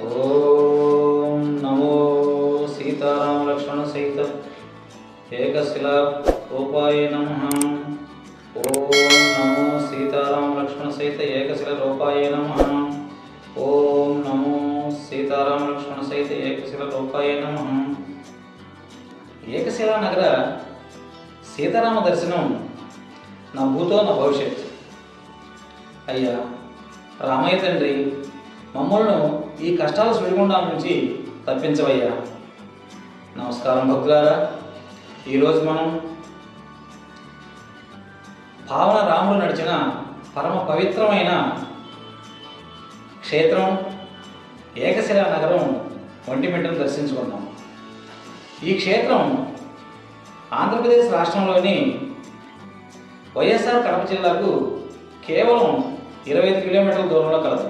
ఓం నమో సీతారామ లక్ష్మణ సహిత ఏకశిలా రూపాయ నమ. ఓం నమో సీతారామ లక్ష్మణ సహిత ఏకశిల రూపాయ నమ. ఓం నమో సీతారామ లక్ష్మణ సహిత ఏకశిల రూపాయ నమ. ఏకశిలా నగర సీతారామ దర్శనం నా భూతో నా భవిష్యత్ అయ్యా రామయ్య తండ్రి మమ్మల్ని ఈ కష్టాల సుడిగుండాల నుంచి తప్పించవయ్యా. నమస్కారం భక్తులారా. ఈరోజు మనం భావన రాముడు నడిచిన పరమ పవిత్రమైన క్షేత్రం ఏకశిలా నగరం ఒంటిమిట్టను దర్శించుకుందాం. ఈ క్షేత్రం ఆంధ్రప్రదేశ్ రాష్ట్రంలోని వైఎస్ఆర్ కడప జిల్లాకు కేవలం ఇరవై ఐదు కిలోమీటర్ల దూరంలో కలదు.